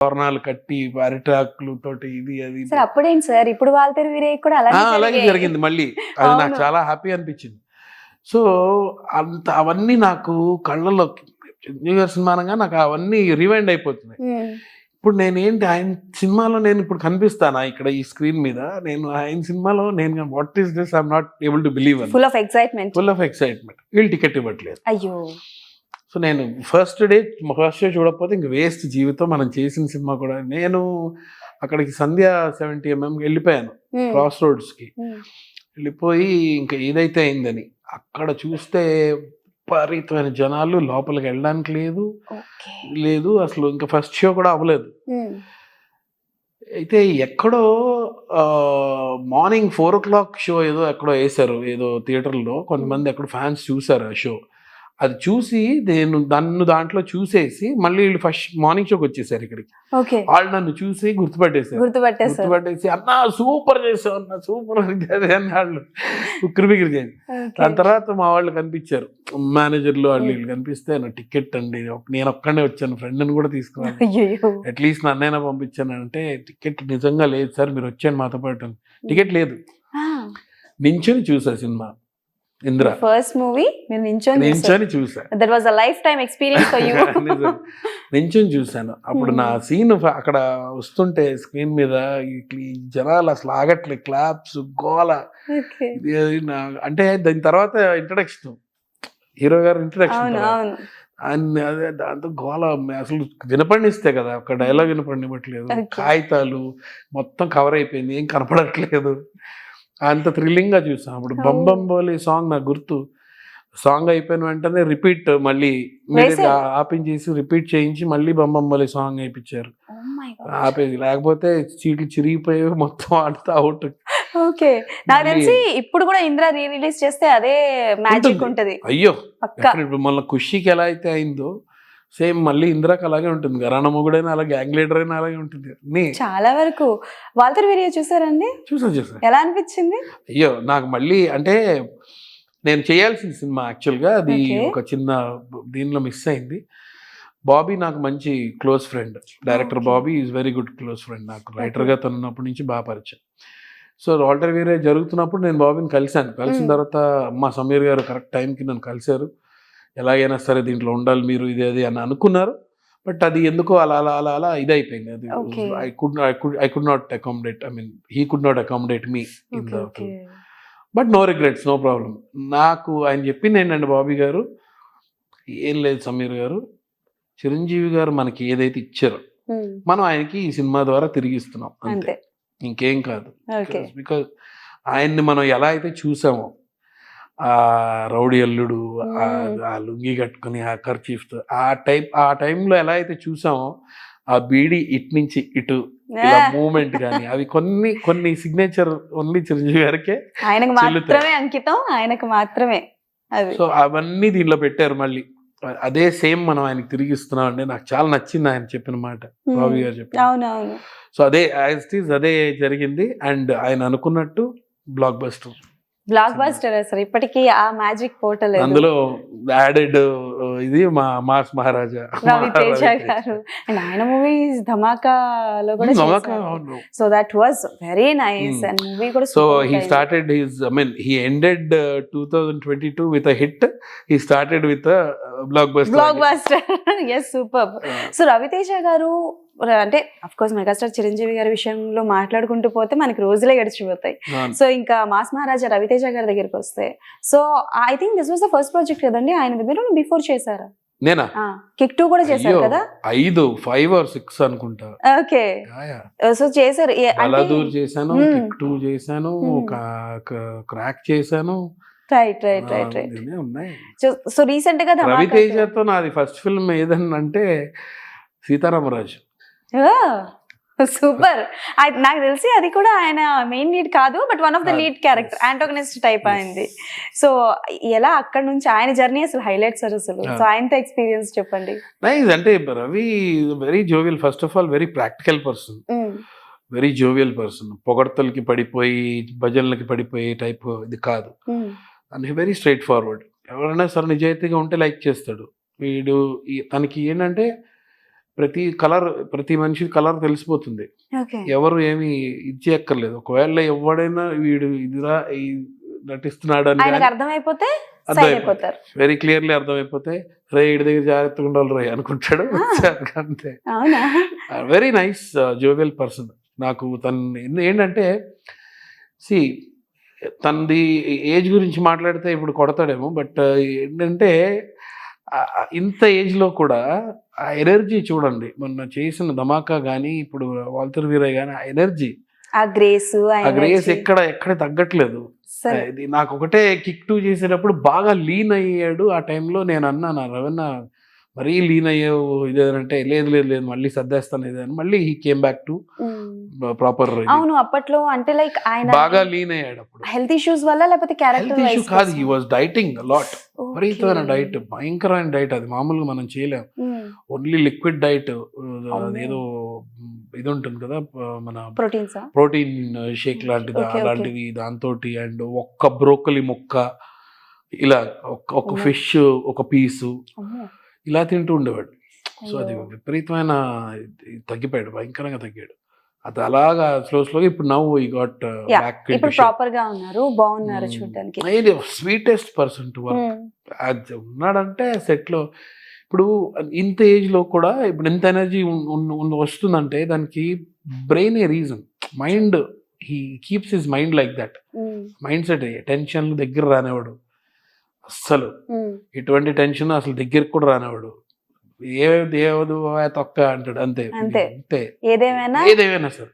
తోరణాలు కట్టి అరిటాకులు తోటి ఇది అది. సార్ అప్పుడేంటి సార్? ఇప్పుడు వీరే కూడా అలాగే. జరిగింది మళ్ళీ. అది నాకు. చాలా హ్యాపీ అనిపించింది. సో అంత అవన్నీ నాకు కళ్ళలో న్యూ ఇయర్ సినిమా అనగా నాకు అవన్నీ రివైండ్ అయిపోతున్నాయి. ఇప్పుడు నేను ఏంటి ఆయన సినిమాలో నేను ఇప్పుడు కనిపిస్తానా ఇక్కడ ఈ స్క్రీన్ మీద? నేను ఆయన సినిమాలో నేను what is this I'm not able to believe full of excitement full of excitement వీళ్ళు టికెట్ ఇవ్వట్లేదు. అయ్యో. సో నేను ఫస్ట్ డే ఫస్ట్ షో చూడకపోతే ఇంక వేస్ట్ జీవితం మనం చేసిన సినిమా కూడా. నేను అక్కడికి సంధ్య సెవెంటీ ఎంఎం వెళ్ళిపోయాను క్రాస్ రోడ్స్కి వెళ్ళిపోయి ఇంకా ఏదైతే అయిందని అక్కడ చూస్తే విపరీతమైన జనాలు లోపలికి వెళ్ళడానికి లేదు. లేదు అసలు ఇంకా ఫస్ట్ షో కూడా అవ్వలేదు. అయితే ఎక్కడో morning four o'clock show ఏదో ఎక్కడో వేశారు ఏదో థియేటర్లో కొంతమంది ఎక్కడ ఫ్యాన్స్ చూసారు ఆ షో అది చూసి నేను నన్ను దాంట్లో చూసేసి మళ్ళీ వీళ్ళు ఫస్ట్ మార్నింగ్ షోకి వచ్చేసారు ఇక్కడికి. వాళ్ళు నన్ను చూసి గుర్తుపట్టేసారు గుర్తుపట్టేసి అన్నా సూపర్ చేసావు అన్న సూపర్ అదే అని వాళ్ళు ఉక్కిరి బిక్కిరి చేసి దాని తర్వాత మా వాళ్ళు కనిపించారు. మేనేజర్లు వాళ్ళు వీళ్ళు కనిపిస్తే నా టికెట్ అండి నేను ఒక్కడే వచ్చాను ఫ్రెండ్ని కూడా తీసుకున్నాను అట్లీస్ట్ నన్నైనా పంపించాను అంటే టికెట్ నిజంగా లేదు సార్ మీరు వచ్చాను మాతో పాటు. టికెట్ లేదు. నించొని చూసా సినిమా. ఇంద్ర. ఫస్ట్ మూవీ మీరు నించొని నించొని చూసా that was a lifetime experience for you. నించొని చూశాను. అప్పుడు నా సీన్ అక్కడ వస్తుంటే స్క్రీన్ మీద ఈ జనాలు అసలు ఆగట్లే. క్లాప్స్ గోల. అంటే దాని తర్వాత ఇంట్రడక్షన్ హీరో గారు ఇంట్రడక్షన్ అన్ని అదే దాంతో గోల అసలు వినపడినిస్తే కదా ఒక డైలాగ్ వినపడినివ్వట్లేదు. కాగితాలు మొత్తం కవర్ అయిపోయింది. ఏం కనపడట్లేదు. అంత థ్రిల్లింగ్గా చూసాం. అప్పుడు Oh. బంబంబోలి సాంగ్ నాకు గుర్తు. సాంగ్ అయిపోయిన వెంటనే రిపీట్ మళ్ళీ. ఆపించేసి రిపీట్ చేయించి మళ్ళీ బంబంబోలి సాంగ్ వేయించారు Oh. ఆపేది లేకపోతే సీట్లు చిరిగిపోయేవి మొత్తం ఆడుతూ అవుట్ ఓకే. నాకు తెలిసి ఇప్పుడు కూడా ఇంద్ర రీ రిలీజ్ చేస్తే అదే మ్యాజిక్ ఉంటది. అయ్యో! ఇప్పుడు మళ్ళీ ఖుషికి ఎలా అయితే అయిందో సేమ్ మళ్ళీ ఇందిరాకి అలాగే ఉంటుంది. గరాణ మొగుడైనా అలాగే గ్యాంగ్ లీడర్ అయినా అలాగే ఉంటుంది. అన్నీ చాలా వరకు. వాళ్ళతో వీడియో చూసారండి? చూసా చూసా. ఎలా అనిపించింది? అయ్యో నాకు మళ్ళీ అంటే నేను చేయాల్సిన సినిమా యాక్చువల్గా. అది. ఒక చిన్న దీనిలో మిస్ అయింది. బాబీ నాకు మంచి close friend. Director. Bobby is very good close friend నాకు. రైటర్గా తనున్నప్పటి నుంచి బాగా పరిచయం. సో వాల్టర్ వీరే జరుగుతున్నప్పుడు నేను బాబీని కలిశాను. కలిసిన. తర్వాత అమ్మ సమీర్ గారు కరెక్ట్ టైంకి నన్ను కలిశారు. ఎలాగైనా సరే దీంట్లో ఉండాలి మీరు ఇది అది అని అనుకున్నారు. బట్ అది ఎందుకో అలా అలా అలా అలా ఇదైపోయింది. అది Okay. I could I could I could not accommodate I mean he could not accommodate me in the but no regrets no problem నాకు ఆయన చెప్పింది ఏంటంటే బాబీ గారు ఏం లేదు సమీర్ గారు చిరంజీవి గారు మనకి ఏదైతే ఇచ్చారో మనం ఆయనకి ఈ సినిమా ద్వారా తిరిగి ఇస్తున్నాం అంతే. ఇంకేం కాదు. బికాజ్ ఆయన్ని మనం ఎలా అయితే చూసామో ఆ రౌడీ అల్లుడు ఆ- లుంగి కట్టుకుని ఆ ఖర్చీఫ్తో ఆ టైప్ ఆ టైంలో ఎలా అయితే చూసామో ఆ బీడి ఇటు నుంచి ఇటు మూమెంట్ కానీ అవి కొన్ని కొన్ని సిగ్నేచర్ ఓన్లీ చిరంజీవి గారికే ఆయనకు. మాత్రమే అంకితం ఆయనకు మాత్రమే సో అవన్నీ దీనిలో పెట్టారు మళ్ళీ. అదే సేమ్ మనం ఆయనకి తిరిగి ఇస్తున్నాం అంటే నాకు చాలా నచ్చింది ఆయన చెప్పిన మాట. బాబీ గారు చెప్పిన సో అదే యాజ్ ఇట్ ఈస్ అదే జరిగింది. అండ్ ఆయన అనుకున్నట్టు బ్లాక్ బస్టర్. బ్లాక్ బాస్టర్ అసలు ఇప్పటికీ ఆ మ్యాజిక్ పోటలేదు అందులో యాడెడ్ ఇది మా మాస్ మహారాజా. రవి తేజ గారు. అండ్ ఆయన మూవీస్ ధమాకాలో కూడా. So that was very nice. And movie కూడా so he started his I mean he ended two thousand twenty two with a hit he started with block buster block buster yes super so Raviteja garu అంటే of course megastar Chiranjeevi గారి విషయంలో మాట్లాడుకుంటూ పోతే మనకి రోజులే గడిచిపోతాయి. So ఇంకా mass Maharaja Ravi Teja గారి దగ్గరికి వస్తే so I think this was the first project కదండి? ఆయన మీరు బిఫోర్ చేశారా? నేనా? కిక్ టూ కూడా చేశారు కదా? ఐదు ఫైవ్ ఆర్ సిక్స్ అనుకుంటా. ఓకే. సో చేశారు. ఏ- అంటే బలాదూర్ చేశాను Hmm. కిక్ టూ చేశాను Hmm. క్రాక్ చేశాను రైట్ రైట్ రైట్ ఉన్నాయి. సో రీసెంట్గా రవితేజతో నాది ఫస్ట్ ఫిల్మ్ ఏదనంటే సీతారామరాజు. సూపర్. నాకు తెలిసి అది కూడా ఆయన మెయిన్ లీడ్ కాదు but one of the. Lead character Yes. Antagonist type. అయింది సో ఎలా అక్కడ నుంచి ఆయన జర్నీ అసలు హైలైట్స్ అసలు? Yeah. సో ఆయనతో ఎక్స్పీరియన్స్ చెప్పండి. నైస్ అంటే Ravi very jovial first of all very practical person. Very jovial person పొగడ్తలకి పడిపోయి భజనలకి పడిపోయి టైప్ ఇది కాదు. అండ్ వెరీ స్ట్రైట్ ఫార్వర్డ్ ఎవరైనా సరే నిజాయితీగా ఉంటే లైక్ చేస్తాడు. వీడు తనకి ఏంటంటే ప్రతి కలర్ ప్రతి మనిషి కలర్ తెలిసిపోతుంది. ఎవరు ఏమి ఇచ్చేయక్కర్లేదు ఒకవేళ ఎవడైనా వీడు ఇదిరా ఈ నటిస్తున్నాడు అని అర్థమైపోతే వెరీ క్లియర్లీ అర్థమైపోతే రే ఇడి దగ్గర జాగ్రత్తగా ఉండాలి రే అనుకుంటాడు. అంతే. వెరీ నైస్ జోవెల్ పర్సన్ నాకు తను ఏంటంటే సి తనది ఏజ్ గురించి మాట్లాడితే ఇప్పుడు కొడతాడేమో బట్ ఏంటంటే ఇంత ఏజ్లో కూడా ఆ ఎనర్జీ చూడండి. మొన్న చేసిన ధమాకా కానీ ఇప్పుడు వాల్తర్ వీరయ్య కానీ ఆ ఎనర్జీ ఆ గ్రేస్ ఆ గ్రేస్ ఎక్కడ ఎక్కడ తగ్గట్లేదు. ఇది నాకు ఒకటే కిక్ టూ చేసేటప్పుడు బాగా లీన్ అయ్యాడు ఆ టైంలో నేను అన్నాను రవణ మరీ లీన్ అయ్యావు ఇదేదంటే లేదు లేదు లేదు మళ్ళీ సర్దేస్తాను ఇదని మళ్ళీ he came back to proper అవును అప్పట్లో అంటే లైక్ ఆయన బాగా లీన్ అయ్యాడు అప్పుడు. హెల్త్ ఇష్యూస్ వల్ల లేకపోతే హెల్త్ క్యారెక్టర్ ఇష్యూ కాదు హీ వాజ్ డైటింగ్ లాట్ విపరీతమైన డైట్ భయంకరమైన డైట్ అది. మామూలుగా మనం చేయలేం. ఓన్లీ లిక్విడ్ డైట్ అదేదో ఇది ఉంటుంది కదా మన ప్రోటీన్ షేక్ లాంటిది. అలాంటివి దాంతో అండ్ ఒక్క బ్రోకలి ముక్క ఇలా ఒక. ఫిష్ ఒక పీసు ఇలా తింటూ ఉండేవాడు. సో అది. విపరీతమైన తగ్గిపోయాడు భయంకరంగా తగ్గాడు. అది అలాగా స్లో స్లోగా ఇప్పుడు నవ్వు ఈ గాట్ బ్యాక్ ఇప్పుడు ప్రాపర్గా ఉన్నారు బాగున్నారు. చూడడానికి. స్వీటెస్ట్ పర్సన్ టు వర్క్ అది ఉన్నాడంటే సెట్లో ఇప్పుడు ఇంత ఏజ్లో కూడా ఇప్పుడు ఎంత ఎనర్జీ వస్తుందంటే దానికి brain a reason mind he keeps his mind like that mind set tension దగ్గర రానివాడు. అస్సలు. ఎటువంటి టెన్షన్ అసలు దగ్గరికి కూడా రానివాడు ఏది ఏవదు ఆ తొక్క అంటాడు. అంతే. అంతే. ఏదేమైనా ఏదేమైనా సరే.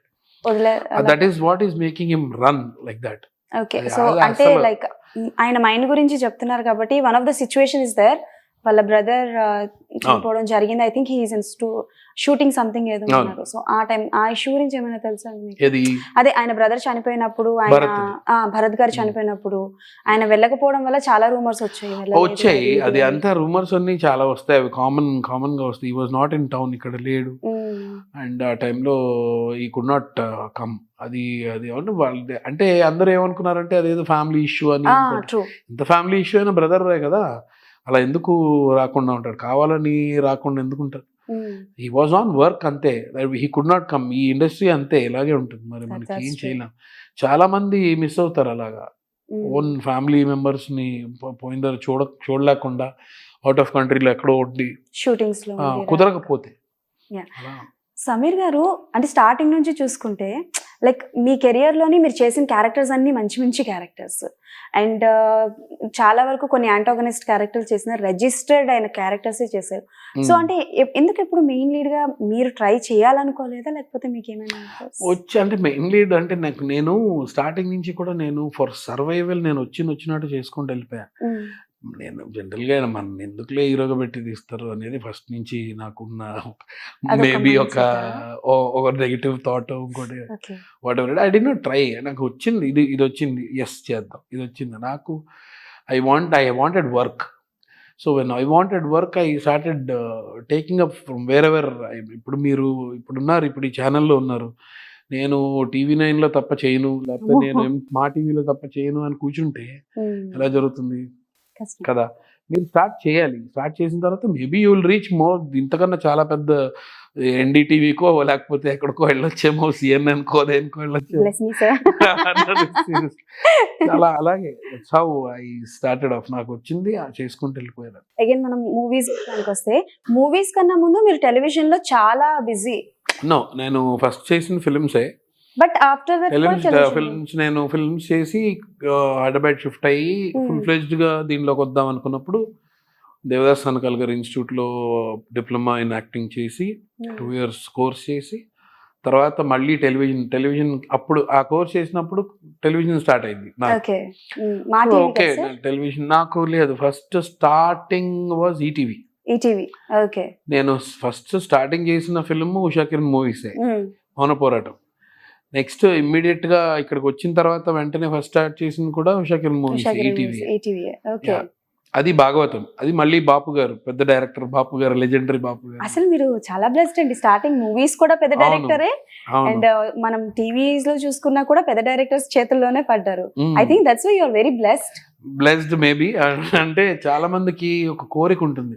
That is what is making him run like that okay so అంటే లైక్ ఆయన మైండ్ గురించి చెప్తున్నారు కాబట్టి one of the situation is there వాళ్ళ బ్రదర్ చనిపోవడం జరిగింది. I think he's in shooting something ఏదో. ఉన్నారు సో ఆ టైం ఆ ఇష్యూ గురించి ఏమైనా తెలుసా అదే ఆయన బ్రదర్ చనిపోయినప్పుడు ఆయన భరత్. గారు చనిపోయినప్పుడు ఆయన వెళ్ళకపోవడం వల్ల చాలా రూమర్స్ వచ్చాయి. వచ్చాయి. అది. అంతా రూమర్స్ అన్ని చాలా వస్తాయి. అవి కామన్ కామన్గా వస్తాయి. ఈ వాజ్ నాట్ ఇన్ టౌన్ ఇక్కడ లేడు. అండ్ ఆ టైంలో ఈ కుడ్ నాట్ కమ్ అది అది అవును. వాళ్ళ అంటే అందరూ ఏమనుకున్నారంటే అదేదో ఫ్యామిలీ ఇష్యూ అని ఇంత ఫ్యామిలీ ఇష్యూ అయినా బ్రదర్ కదా? అలా ఎందుకు రాకుండా ఉంటాడు? కావాలని రాకుండా ఎందుకు ఉంటారు హీ వాజ్ ఆన్ వర్క్ అంతే. హీ కుడ్ నాట్ కమ్ ఈ ఇండస్ట్రీ అంతే ఇలాగే ఉంటుంది. మరి మనకి ఏం. చేయలేం. చాలా మంది మిస్ అవుతారు అలాగా. ఓన్ ఫ్యామిలీ మెంబర్స్ని పో- పోయిన తర్వాత చూడ చూడలేకుండా అవుట్ ఆఫ్ కంట్రీలో ఎక్కడో ఒకటి షూటింగ్స్ ఉండి కుదరకపోతే. సమీర్ గారు అంటే స్టార్టింగ్ నుంచి చూసుకుంటే లైక్ మీ కెరియర్లోని మీరు చేసిన క్యారెక్టర్స్ అన్ని మంచి మంచి క్యారెక్టర్స్ అండ్ చాలా వరకు కొన్ని యాంటాగనిస్ట్ క్యారెక్టర్స్ చేసిన రిజిస్టర్డ్ అయిన క్యారెక్టర్స్ చేశారు. So um. అంటే ఎందుకు ఎప్పుడు మెయిన్ లీడ్గా మీరు ట్రై చేయాలనుకోలేదా? లేకపోతే మీకు ఏమైనా వచ్చి అంటే మెయిన్ లీడ్ అంటే నాకు నేను స్టార్టింగ్ నుంచి కూడా నేను ఫర్ సర్వైవల్ నేను వచ్చిన వచ్చినట్టు చేసుకుంటూ వెళ్ళిపోయా. నేను జనరల్గా మన ఎందుకులే హీరోగా పెట్టి తీస్తారు అనేది ఫస్ట్ నుంచి నాకున్న మేబీ ఒక ఒక నెగిటివ్ థాట్ ఇంకోటి. Whatever I did not try నాకు వచ్చింది. ఇది ఇది వచ్చింది. ఎస్ చేద్దాం. ఇది వచ్చింది. నాకు I want I wanted work so when I wanted work I started taking up from wherever ఇప్పుడు మీరు ఇప్పుడు ఉన్నారు ఇప్పుడు ఈ ఛానల్లో ఉన్నారు. నేను టీవీ నైన్లో తప్ప చేయను. లేకపోతే నేను మా టీవీలో తప్ప చేయను అని కూర్చుంటే ఎలా జరుగుతుంది? కదా. మీరు స్టార్ట్ చేయాలి. స్టార్ట్ చేసిన తర్వాత maybe you will reach more. ఇంతకన్నా చాలా పెద్ద ఎన్డీటీవీకో లేకపోతే ఎక్కడికో వెళ్ళొచ్చేమో సిఎన్ఎన్ కో దేనికో వెళ్ళొచ్చేమో. చాలా అలాగే. హౌ ఐ స్టార్టెడ్ ఆఫ్ నాకు వచ్చింది చేసుకుంటూ వెళ్ళిపోయాను. అగైన్ మనం మూవీస్ వస్తే మూవీస్ కన్నా ముందు మీరు టెలివిజన్లో చాలా బిజీ నో నేను ఫస్ట్ చేసిన ఫిల్మ్సే బట్ ఆఫ్టర్ దట్ ఫిల్మ్స్ నేను ఫిల్మ్స్ చేసి హైదరాబాద్ షిఫ్ట్ అయ్యి Hmm. ఫుల్ ఫ్లెజ్డ్గా దీనిలోకి వద్దాం అనుకున్నప్పుడు దేవదాస్ సనకాల్ గారి ఇన్స్టిట్యూట్లో డిప్లొమా ఇన్ యాక్టింగ్ చేసి టూ ఇయర్స్ కోర్స్ చేసి తర్వాత మళ్ళీ టెలివిజన్ టెలివిజన్ అప్పుడు ఆ కోర్స్ చేసినప్పుడు టెలివిజన్ స్టార్ట్ అయింది నాకు. ఓకే టీవీ టెలివిజన్ నాకు లేదు. ఫస్ట్ స్టార్టింగ్ వాజ్ ఈటీవీ నేను ఫస్ట్ స్టార్టింగ్ చేసిన ఫిల్మ్ ఉషా కిరణ్ మూవీసే మౌన పోరాటం. నెక్స్ట్ ఇమ్మీడియట్గా ఇక్కడికి వచ్చిన తర్వాత వెంటనే ఫస్ట్ స్టార్ట్ చేసింది కూడా మూవీస్ ఈటీవీ ఓకే. Yeah. అది భాగవతం. అది మళ్ళీ బాపు గారు పెద్ద డైరెక్టర్ బాపు గారు లెజెండరీ బాపు గారు. అసలు మీరు చాలా బ్లెస్డ్ అండి. స్టార్టింగ్ మూవీస్ కూడా పెద్ద. డైరెక్టరే. అండ్ మనం టీవీస్లో చూసుకున్నా కూడా పెద్ద డైరెక్టర్స్ చేతుల్లోనే పడ్డారు. I think that's you are very blessed blessed maybe అంటే చాలా మందికి ఒక కోరిక ఉంటుంది.